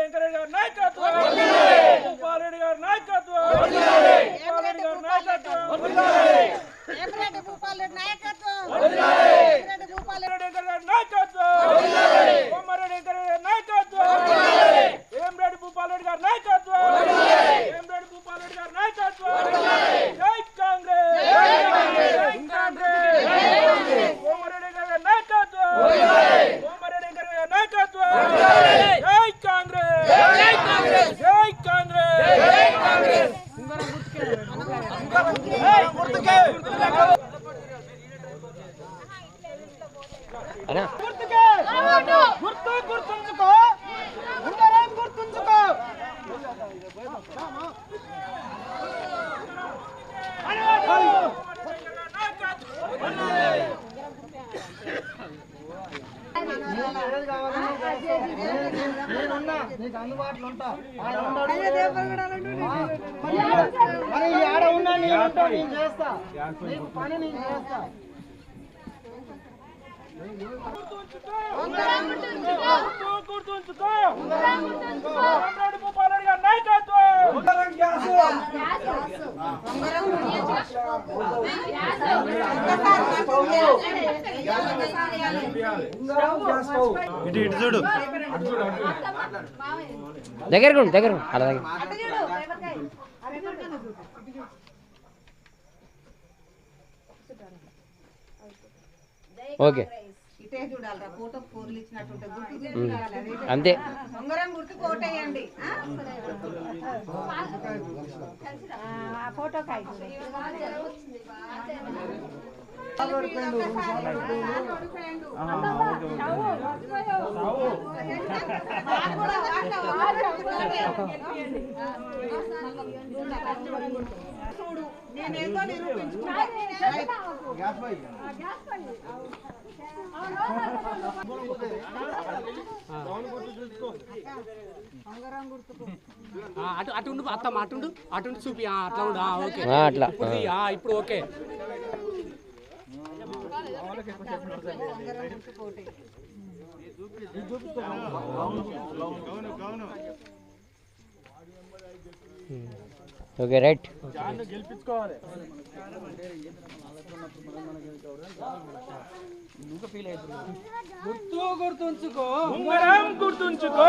కోమరెడ్డి వెంకరెడ్డి గారి నాయకత్వం భూపాలరెడ్డి గారి నాయకత్వం భూపాలరెడ్డి గారి నాయకత్వం ఏమిరెడ్డి భూపాలరెడ్డి నాయకత్వం ఏమిరెడ్డి భూపాలరెడ్డి కోమరెడ్డి వెంకరెడ్డి గారి నాయకత్వం కోమరెడ్డి వెంకరెడ్డి గారి నాయకత్వం వేమిరెడ్డి భూపాలరెడ్డి గారి నాయకత్వం వేమిరెడ్డి భూపాలరెడ్డి గారి నాయకత్వం జై కాంగ్రెస్ జై కాంగ్రెస్ కోమరెడ్డి గారి నాయకత్వం కోమరెడ్డి గారి నాయకత్వం జై కాంగ్రెస్ జై కాంగ్రెస్ జై కాంగ్రెస్ జై కాంగ్రెస్ అనా గుర్తుకే గుర్తు గుర్తుంచుకో ఉంగరం గుర్తుంచుకో నీకు అందుబాటులో ఉంటా. ఆడ ఉన్నాడు. మరి ఈ ఆడ ఉన్నా నేను ఉంటా నేను చేస్తా. నీకు పని నేను చేస్తా. గుర్తు గుర్తుంచుకో రామనాయుడు భూపాలరెడ్డి గారి నాయకత్వం దగ్గరకు ఉండు. అలా దగ్గర. ఓకే. అంతే. ఫోటో కాయ. చూడు నేనేదో నిరూపించుకుంటా. ఆ, అటు అటు ఉండు అత్తమ్మ అటు ఉండు అటు ఉండి చూపి ఆ, అట్లా ఉండు ఆ, ఓకే. ఆ, అట్లా. ఇప్పుడు ఓకే. ఓకే రైట్ గుర్తు గుర్తుంచుకో ఉంగరం గుర్తుంచుకో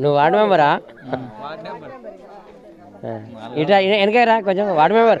నువ్వు వార్డు మెంబరా? ఇట్లా వెనక రా కొంచెం వార్డు మెంబర్.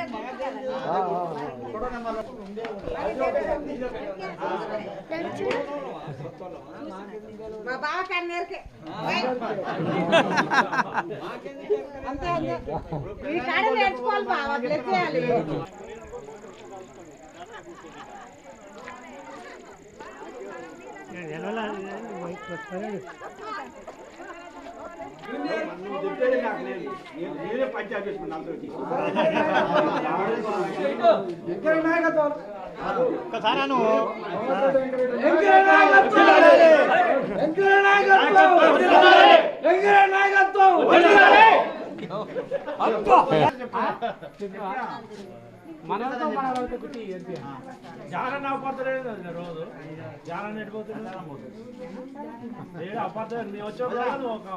ఉంగరం గుర్తుకే రైట్ రాజు నేను కొట్టా నా కళ్ళు మొత్తం ఇది వెళ్తుంది ఎక్కడ మా బావ కన్నేరుకే అంతే అంతే ఈ కాడ నేర్చుకోవాలి బావ బ్లెస్ చేయాలి నాయకత్వం మనతో మన కుట్టి జానన్న అబద్ధలేదు రోజు. జానన్న ఎడిపోతుంది ఏడు అబద్ధం నీ వచ్చేప్పుడు నువ్వు ఒక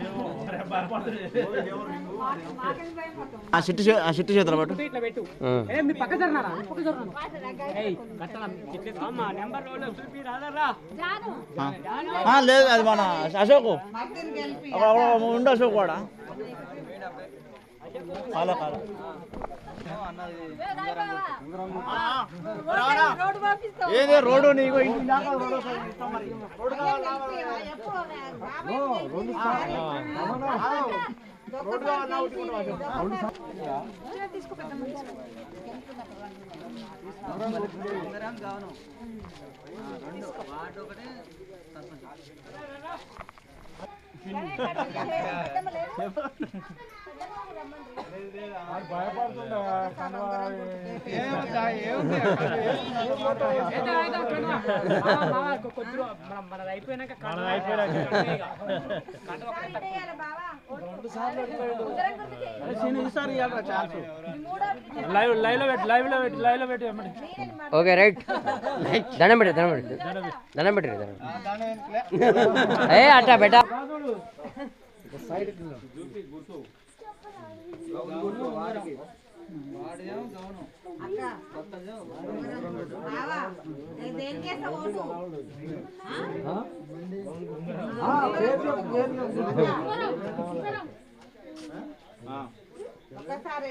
ఏమో మరి భయపడుతుంది ఆ షిట్టు చే- ఆ షిట్టు చేతులు పట్టు. ఇట్లా పెట్టు. ఉం. ఏ మీ పక్క జరనారా మీ పక్క జరనాను ఏయ్ కట్టలా ఇట్లా అమ్మా నెంబర్ రోడ్ చూపి రాదరా ఆ, లేదు అది మన అశోక్. ఉండు అశోక్ కూడా. రోడ్డు పంపిస్తావు ఏదే రోడ్డు నీకు ఇంటి ఓకే రైట్. దండం పెట్టు దండం పెట్టు. దండం పెట్టు దండం ఏ అట్టా బెట. బావా నేను దేనికేస్తా ఓటు ఒక్కసారి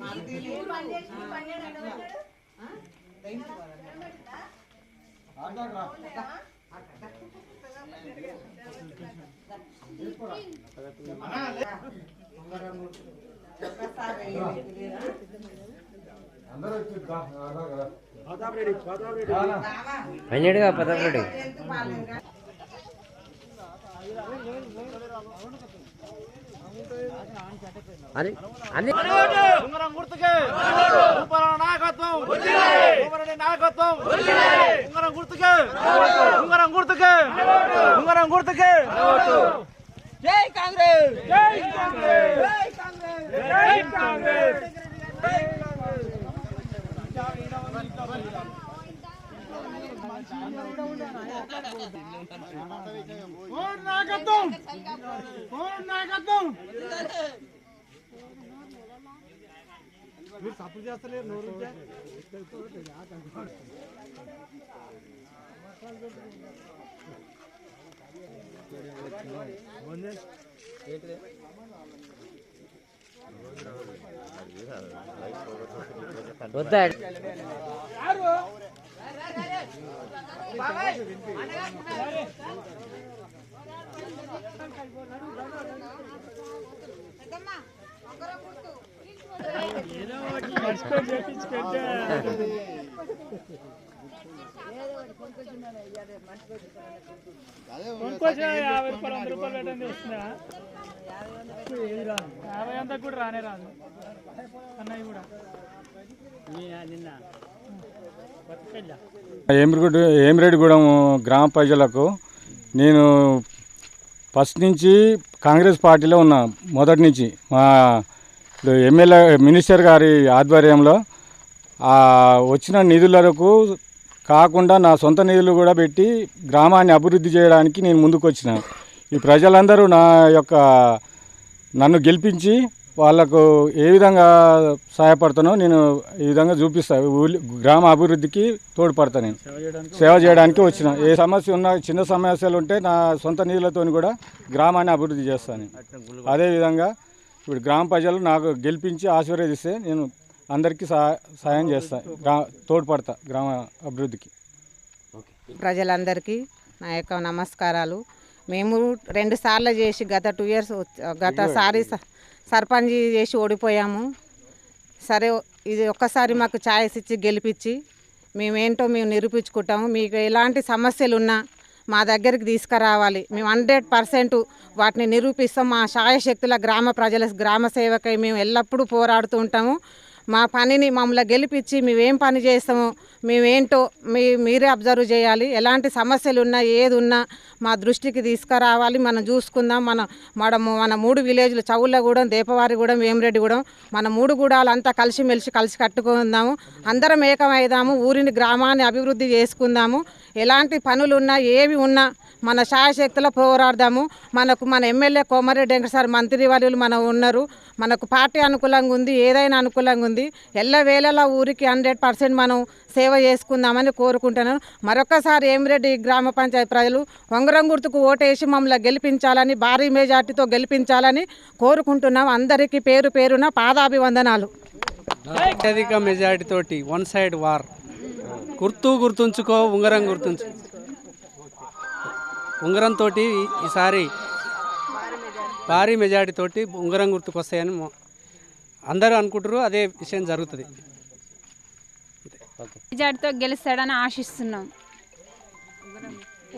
మాదిలి ఉంగరం గుర్తు. ఒక్కసారి బావా పన్నెండుగా పదకొండు అది ఉంగరం గుర్తుకే నాయకత్వం నాయకత్వం ఉంగరం గుర్తుకే ఉంగరం గుర్తుకే ఉంగరం గుర్తుకే జై కాంగ్రెస్! జై కాంగ్రెస్! జై కాంగ్రెస్! నాయకత్వం నాయకత్వం మీరు తప్పు చేస్తలేరు నోరు వద్దా కొనుక్కొచ్చిన యాభై రూపాయలు వంద రూపాయలు పెట్టండి వస్తుందా యాభై అంతా కూడా రానే రాదు. అన్నయ్య కూడా. నిన్న. ఏమిరెడ్డి ఏమిరెడ్డిగూడెం గ్రామ ప్రజలకు నేను ఫస్ట్ నుంచి కాంగ్రెస్ పార్టీలో ఉన్నా మొదటి నుంచి. మా ఎమ్మెల్యే మినిస్టర్ గారి ఆధ్వర్యంలో వచ్చిన నిధులకు కాకుండా నా సొంత నిధులు కూడా పెట్టి గ్రామాన్ని అభివృద్ధి చేయడానికి నేను ముందుకు వచ్చిన ఈ ప్రజలందరూ నా యొక్క నన్ను గెలిపించి వాళ్ళకు ఏ విధంగా సహాయపడతానో నేను ఈ విధంగా చూపిస్తాను గ్రామ అభివృద్ధికి తోడ్పడతా నేను. సేవ చేయడానికి వచ్చిన ఏ సమస్య ఉన్నా చిన్న సమస్యలు ఉంటే నా సొంత నిధులతో కూడా గ్రామాన్ని అభివృద్ధి చేస్తాను అదేవిధంగా ఇప్పుడు గ్రామ ప్రజలు నాకు గెలిపించి ఆశీర్వదిస్తే నేను అందరికీ సహా సహాయం చేస్తాను గ్రా తోడ్పడతా గ్రామ అభివృద్ధికి. ప్రజలందరికీ నా యొక్క నమస్కారాలు. మేము రెండు సార్లు చేసి గత టూ ఇయర్స్ గత సారి సర్పంచ్ చేసి ఓడిపోయాము. సరే ఇది ఒక్కసారి మాకు ఛాయిస్ ఇచ్చి గెలిపించి మేమేంటో మేము నిరూపించుకుంటాము. మీకు ఎలాంటి సమస్యలు ఉన్నా మా దగ్గరికి తీసుకురావాలి. మేము హండ్రెడ్ పర్సెంట్ వాటిని నిరూపిస్తాం. మా శాయశక్తుల గ్రామ ప్రజల గ్రామ సేవకై మేము ఎల్లప్పుడూ పోరాడుతూ ఉంటాము. మా పనిని మమ్మల్ని గెలిపించి మేమేం పని చేస్తామో మేమేంటో మీ మీరే అబ్జర్వ్ చేయాలి. ఎలాంటి సమస్యలు ఉన్నా ఏది ఉన్నా మా దృష్టికి తీసుకురావాలి. మనం చూసుకుందాం. మన మన మన మూడు విలేజ్లు చౌళ్ళగూడెం దేపవారిగూడెం వేమిరెడ్డిగూడెం మన మూడు గూడాలు అంతా కలిసిమెలిసి కలిసి కట్టుకుందాము. అందరం ఏకమైదాము. ఊరిని గ్రామాన్ని అభివృద్ధి చేసుకుందాము. ఎలాంటి పనులు ఉన్నా ఏవి ఉన్నా మన శాయశక్తిలో పోరాడదాము. మనకు మన ఎమ్మెల్యే కోమారెడ్డి వెంకటసారి మంత్రి వర్యులు మన ఉన్నారు. మనకు పార్టీ అనుకూలంగా ఉంది ఏదైనా అనుకూలంగా ఉంది. ఎల్ల వేళలా ఊరికి హండ్రెడ్ పర్సెంట్ మనం సేవ చేసుకుందామని కోరుకుంటున్నాను. మరొకసారి ఏమిరెడ్డి గ్రామ పంచాయతీ ప్రజలు వంగరం గుర్తుకు ఓటేసి మమ్మల్ని గెలిపించాలని భారీ మెజార్టీతో గెలిపించాలని కోరుకుంటున్నాం. అందరికీ పేరు పేరున పాదాభివందనాలు. అత్యధిక మెజార్టీ తోటి వన్ సైడ్ వార్. గుర్తు గుర్తుంచుకో ఉంగరం గుర్తుంచు. ఉంగరం తోటి ఈసారి భారీ మెజార్టీ తోటి ఉంగరం గుర్తుకు వస్తాయని అందరూ అనుకుంటారు అదే విషయం జరుగుతుంది. మెజార్టీతో గెలుస్తాడని ఆశిస్తున్నాం.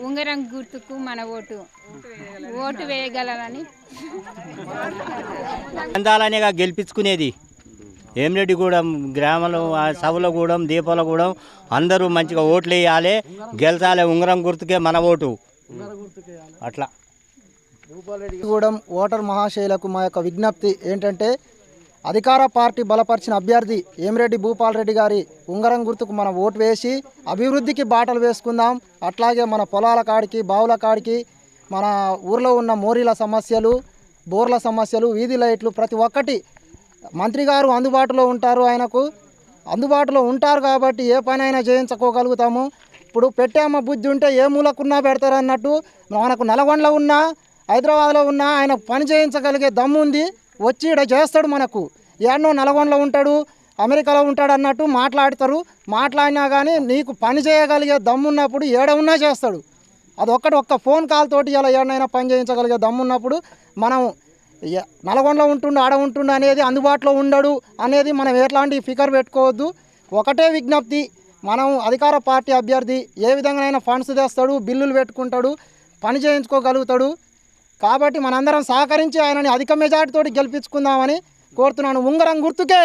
ఉంగరం గుర్తుకు మన ఓటు. ఓటు వేయగలరని. అందాలనేగా గెలిపించుకునేది. ఏమిరెడ్డిగూడెం గ్రామంలో ఆ సభలగూడెం దీపాలగూడెం అందరూ మంచిగా ఓట్లు వేయాలి గెలిచాలి ఉంగరం గుర్తుకే మన ఓటు. అట్లా. గూడెం ఓటర్ మహాశైలకు మా యొక్క విజ్ఞప్తి ఏంటంటే అధికార పార్టీ బలపరిచిన అభ్యర్థి ఏమిరెడ్డి భూపాల్ రెడ్డి గారి ఉంగరం గుర్తుకు మనం ఓటు వేసి అభివృద్ధికి బాటలు వేసుకుందాం. అట్లాగే మన పొలాల కాడికి బావుల కాడికి మన ఊర్లో ఉన్న మోరీల సమస్యలు బోర్ల సమస్యలు వీధి లైట్లు ప్రతి ఒక్కటి మంత్రి గారు అందుబాటులో ఉంటారు ఆయనకు. అందుబాటులో ఉంటారు కాబట్టి ఏ పనైనా చేయించుకోగలుగుతాము. ఇప్పుడు పెట్టామ బుద్ధి ఉంటే ఏ మూలకున్నా పెడతారు అన్నట్టు మనకు నల్గొండలో ఉన్నా హైదరాబాద్లో ఉన్నా ఆయన పని చేయించగలిగే దమ్ము ఉంది వచ్చి ఇక్కడ చేస్తాడు మనకు. ఎన్నో నల్గొండలో ఉంటాడు అమెరికాలో ఉంటాడు అన్నట్టు మాట్లాడతారు. మాట్లాడినా కానీ నీకు పని చేయగలిగే దమ్మున్నప్పుడు ఏడ ఉన్నా చేస్తాడు. అదొక్కటి ఒక్క ఫోన్ కాల్ తోటి ఇలా ఏడనైనా పని చేయించగలిగే దమ్మున్నప్పుడు మనం నల్గొండలో ఉంటుండు ఆడ ఉంటుండు అనేది అందుబాటులో ఉండడు అనేది మనం ఎట్లాంటి ఫికర్ పెట్టుకోవద్దు. ఒకటే విజ్ఞప్తి మనం అధికార పార్టీ అభ్యర్థి ఏ విధంగానైనా ఫండ్స్ తెస్తాడు బిల్లులు పెట్టుకుంటాడు పని చేయించుకోగలుగుతాడు. కాబట్టి మనందరం సహకరించి ఆయనని అధిక మెజార్టీతో గెలిపించుకుందామని కోరుతున్నాను. ఉంగరం గుర్తుకే.